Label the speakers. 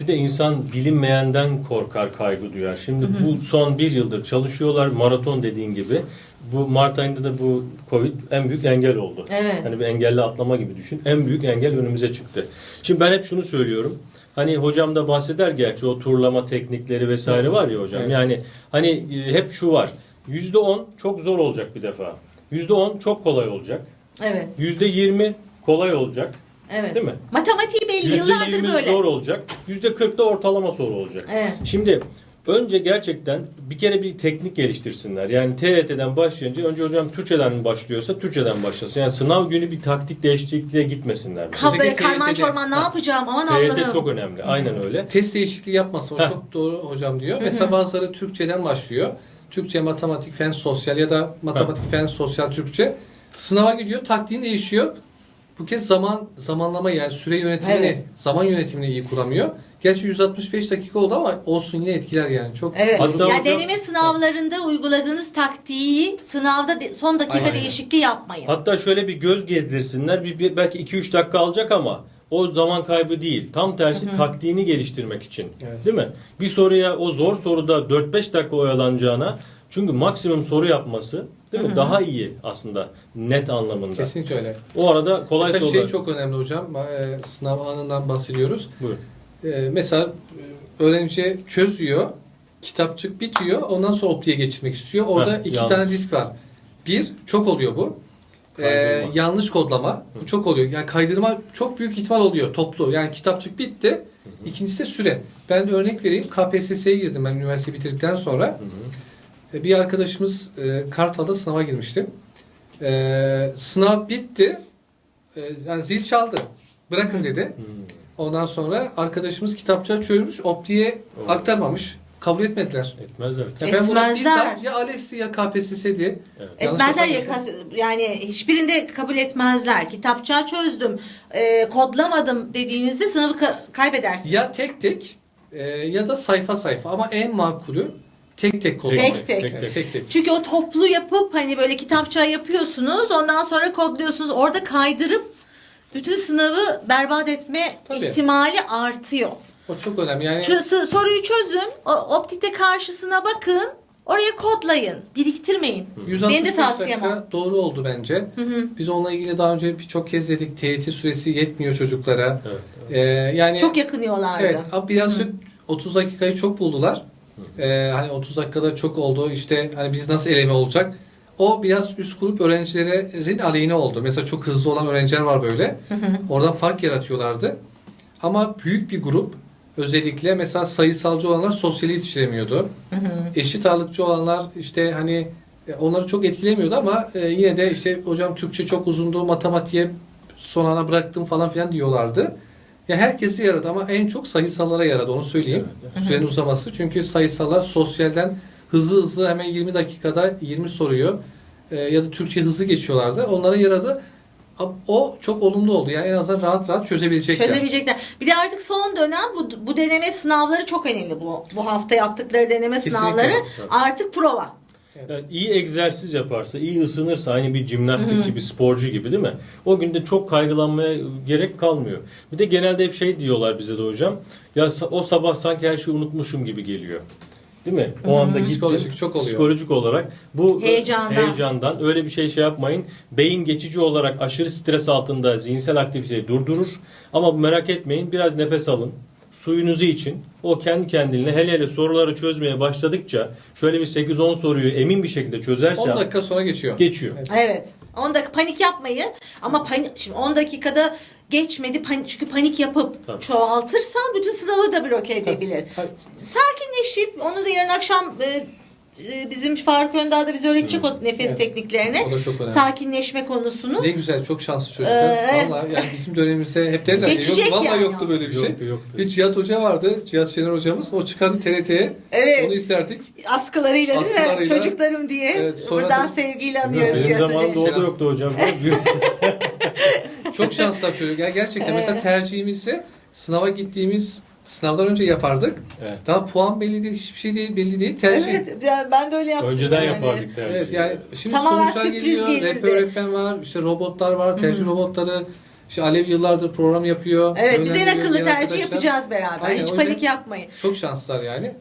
Speaker 1: Bir de insan bilinmeyenden korkar, kaygı duyar. Şimdi bu son bir yıldır çalışıyorlar. Maraton dediğin gibi. Bu Mart ayında da bu Covid en büyük engel oldu.
Speaker 2: Evet.
Speaker 1: Hani bir engelli atlama gibi düşün. En büyük engel önümüze çıktı. Şimdi ben hep şunu söylüyorum. Hani hocam da bahseder gerçi o turlama teknikleri vesaire
Speaker 3: Evet.
Speaker 1: var ya hocam.
Speaker 3: Evet.
Speaker 1: Yani hani e, hep şu var. %10 çok zor olacak bir defa. %10 çok kolay olacak.
Speaker 2: Evet.
Speaker 1: %20 kolay olacak.
Speaker 2: Evet.
Speaker 1: Değil mi?
Speaker 2: Matematiği belli yıllardır
Speaker 1: %20
Speaker 2: böyle.
Speaker 1: zor olacak. %40 da ortalama soru olacak.
Speaker 2: Evet.
Speaker 1: Şimdi önce gerçekten bir kere bir teknik geliştirsinler. Yani TRT'den başlayınca önce hocam Türkçeden mi başlıyorsa Türkçeden başlasın. Yani sınav günü bir taktik değişikliğe gitmesinler.
Speaker 2: Ka-
Speaker 3: Özellikle
Speaker 2: karman
Speaker 3: TRT'de.
Speaker 2: çorman ne yapacağım aman
Speaker 1: TRT
Speaker 2: Allah'ım.
Speaker 1: çok önemli. Aynen öyle.
Speaker 3: Test değişikliği yapmasa o
Speaker 1: Heh.
Speaker 3: çok doğru hocam diyor. Mesela bazıları Türkçeden başlıyor. Türkçe, matematik, fen, sosyal ya da matematik, fen, sosyal, Türkçe. Sınava gidiyor, taktiğin değişiyor. Bu kez zaman zamanlama yani süre yönetimini,
Speaker 2: Evet.
Speaker 3: zaman yönetimini iyi kuramıyor. Gerçi 165 dakika oldu ama olsun yine etkiler yani. Çok
Speaker 2: Evet.
Speaker 1: Hatta
Speaker 2: ya
Speaker 1: hocam-
Speaker 2: deneme sınavlarında uyguladığınız taktiği sınavda de- son dakika
Speaker 3: Aynen.
Speaker 2: değişikliği yapmayın.
Speaker 1: Hatta şöyle bir göz gezdirsinler. Bir, bir- belki 2-3 dakika alacak ama o zaman kaybı değil. Tam tersi taktiğini geliştirmek için.
Speaker 3: Evet.
Speaker 1: Değil mi? Bir soruya o zor soruda 4-5 dakika oyalanacağına çünkü maksimum soru yapması değil mi? Daha iyi aslında net anlamında.
Speaker 3: kesinlikle öyle.
Speaker 1: O arada kolay
Speaker 3: Mesela
Speaker 1: sorular.
Speaker 3: şey çok önemli hocam. e, Sınav anından bahsediyoruz.
Speaker 1: Buyurun.
Speaker 3: E, Mesela e, öğrenci çözüyor, kitapçık bitiyor, ondan sonra optiğe geçirmek istiyor. Orada
Speaker 1: Heh,
Speaker 3: iki
Speaker 1: yanlış.
Speaker 3: tane risk var. Bir, çok oluyor bu. E,
Speaker 1: Kaydırma.
Speaker 3: yanlış kodlama. Bu çok oluyor. Yani kaydırma çok büyük ihtimal oluyor toplu. Yani kitapçık bitti. İkincisi de süre. Ben örnek vereyim. KPSS'ye girdim ben üniversite bitirdikten sonra.
Speaker 1: Hı hı.
Speaker 3: E, Bir arkadaşımız e, Kartal'da sınava girmişti. E, sınav bitti. E, yani zil çaldı. Bırakın dedi.
Speaker 1: Hı.
Speaker 3: Ondan sonra arkadaşımız kitapçığa çözmüş, optiğe
Speaker 1: Oo.
Speaker 3: aktarmamış. Kabul etmediler.
Speaker 1: Etmezler.
Speaker 3: Ya ben
Speaker 2: Etmezler.
Speaker 3: ya ALES'ti ya KPSS diye.
Speaker 1: Evet.
Speaker 3: Yanlış
Speaker 2: Etmezler ya, yani hiçbirinde kabul etmezler. Kitapçığa çözdüm, e, kodlamadım dediğinizde sınavı ka- kaybedersiniz.
Speaker 3: Ya tek tek e, ya da sayfa sayfa ama en makulü tek tek kodlamak.
Speaker 2: Tek tek.
Speaker 1: Tek
Speaker 3: Evet, tek, tek.
Speaker 2: Çünkü o toplu yapıp hani böyle kitapçığa yapıyorsunuz ondan sonra kodluyorsunuz orada kaydırıp bütün sınavı berbat etme
Speaker 3: Tabii.
Speaker 2: ihtimali artıyor.
Speaker 3: O çok önemli. Yani
Speaker 2: Çö- soruyu çözün, o, optikte karşısına bakın, oraya kodlayın, biriktirmeyin.
Speaker 3: 165
Speaker 2: Benim de tavsiyem
Speaker 3: dakika doğru oldu bence. Biz onunla ilgili daha önce birçok kez dedik. TYT süresi yetmiyor çocuklara.
Speaker 1: Evet.
Speaker 3: E, yani
Speaker 2: Çok yakınıyorlardı.
Speaker 3: Evet, ama birazcık 30 dakikayı çok buldular. Ee, hani 30 dakikada çok oldu. İşte hani biz nasıl eleme olacak? O biraz üst grup öğrencilerin aleyhine oldu. Mesela çok hızlı olan öğrenciler var böyle. Oradan fark yaratıyorlardı. Ama büyük bir grup özellikle mesela sayısalcı olanlar sosyali yetiştiremiyordu. Eşit ağırlıkçı olanlar işte hani e, onları çok etkilemiyordu ama e, yine de işte hocam Türkçe çok uzundu, matematiğe son ana bıraktım falan filan diyorlardı. Ya herkesi yaradı ama en çok sayısallara yaradı onu söyleyeyim. Sürenin uzaması. Çünkü sayısallar sosyalden hızlı hızlı hemen 20 dakikada 20 soruyor. E, ya da Türkçe hızlı geçiyorlardı. Onlara yaradı. O çok olumlu oldu. Yani en azından rahat rahat çözebilecekler.
Speaker 2: Çözebilecekler. Bir de artık son dönem bu, bu deneme sınavları çok önemli bu. Bu hafta yaptıkları deneme
Speaker 3: Kesinlikle.
Speaker 2: sınavları artık prova.
Speaker 1: Yani iyi egzersiz yaparsa, iyi ısınırsa aynı bir jimnastikçi, bir sporcu gibi değil mi? O günde çok kaygılanmaya gerek kalmıyor. Bir de genelde hep şey diyorlar bize de hocam. Ya o sabah sanki her şeyi unutmuşum gibi geliyor. Değil mi? O anda gitti.
Speaker 3: Psikolojik çok oluyor.
Speaker 1: Psikolojik olarak bu
Speaker 2: Heyecandan.
Speaker 1: heyecandan öyle bir şey şey yapmayın. Beyin geçici olarak aşırı stres altında zihinsel aktiviteyi durdurur. Ama merak etmeyin biraz nefes alın. Suyunuzu için o kendi kendine hele hele soruları çözmeye başladıkça şöyle bir 8-10 soruyu emin bir şekilde çözerse
Speaker 3: 10 dakika sonra geçiyor.
Speaker 1: geçiyor.
Speaker 3: Evet.
Speaker 2: Evet. 10 dakika panik yapmayın. Ama panik şimdi 10 dakikada geçmedi panik çünkü panik yapıp
Speaker 1: Tabii.
Speaker 2: çoğaltırsan bütün sınavı da bloke edebilir.
Speaker 3: Tabii.
Speaker 2: Sakinleşip onu da yarın akşam e, e, bizim Faruk Önder de bize öğretecek o nefes
Speaker 3: Evet.
Speaker 2: tekniklerini.
Speaker 3: O da çok önemli.
Speaker 2: Sakinleşme konusunu.
Speaker 3: Ne güzel çok şanslı çocuklar.
Speaker 2: Ee,
Speaker 3: Vallahi yani bizim dönemimizde hep derler.
Speaker 2: Geçecek
Speaker 3: Yok, vallahi
Speaker 2: yani
Speaker 3: yoktu böyle bir şey.
Speaker 1: Yoktu, yoktu.
Speaker 3: Bir Cihat Hoca vardı. Cihat Şener hocamız. O çıkardı TRT'ye.
Speaker 2: Evet.
Speaker 3: Onu izlerdik.
Speaker 2: Askılarıyla değil mi?
Speaker 3: Askılarıyla.
Speaker 2: Çocuklarım diye.
Speaker 3: Evet, sonra
Speaker 2: Buradan
Speaker 3: da-
Speaker 2: sevgiyle anıyoruz
Speaker 1: Benim
Speaker 2: Cihat
Speaker 1: zamanımda
Speaker 2: Hoca'yı.
Speaker 1: o da yoktu hocam.
Speaker 3: Çok şanslı çocuk. Yani gerçekten mesela
Speaker 2: Evet.
Speaker 3: tercihimizi sınava gittiğimiz sınavdan önce yapardık.
Speaker 1: evet.
Speaker 3: Daha puan belli değil, hiçbir şey değil, belli değil. Tercih.
Speaker 2: Evet, yani ben de öyle yaptım.
Speaker 1: Önceden
Speaker 2: yani.
Speaker 1: yapardık tercih.
Speaker 3: Evet yani şimdi
Speaker 2: Tamamen
Speaker 3: sonuçlar
Speaker 2: sürpriz
Speaker 3: geliyor,
Speaker 2: gelirdi.
Speaker 3: rehber öğretmen var, işte robotlar var, tercih robotları. İşte Alev yıllardır program yapıyor.
Speaker 2: Evet biz en
Speaker 3: yönlendiriyor
Speaker 2: akıllı tercih
Speaker 3: arkadaşlar.
Speaker 2: yapacağız beraber.
Speaker 3: Aynen,
Speaker 2: Hiç panik yapmayın.
Speaker 3: Çok şanslılar yani.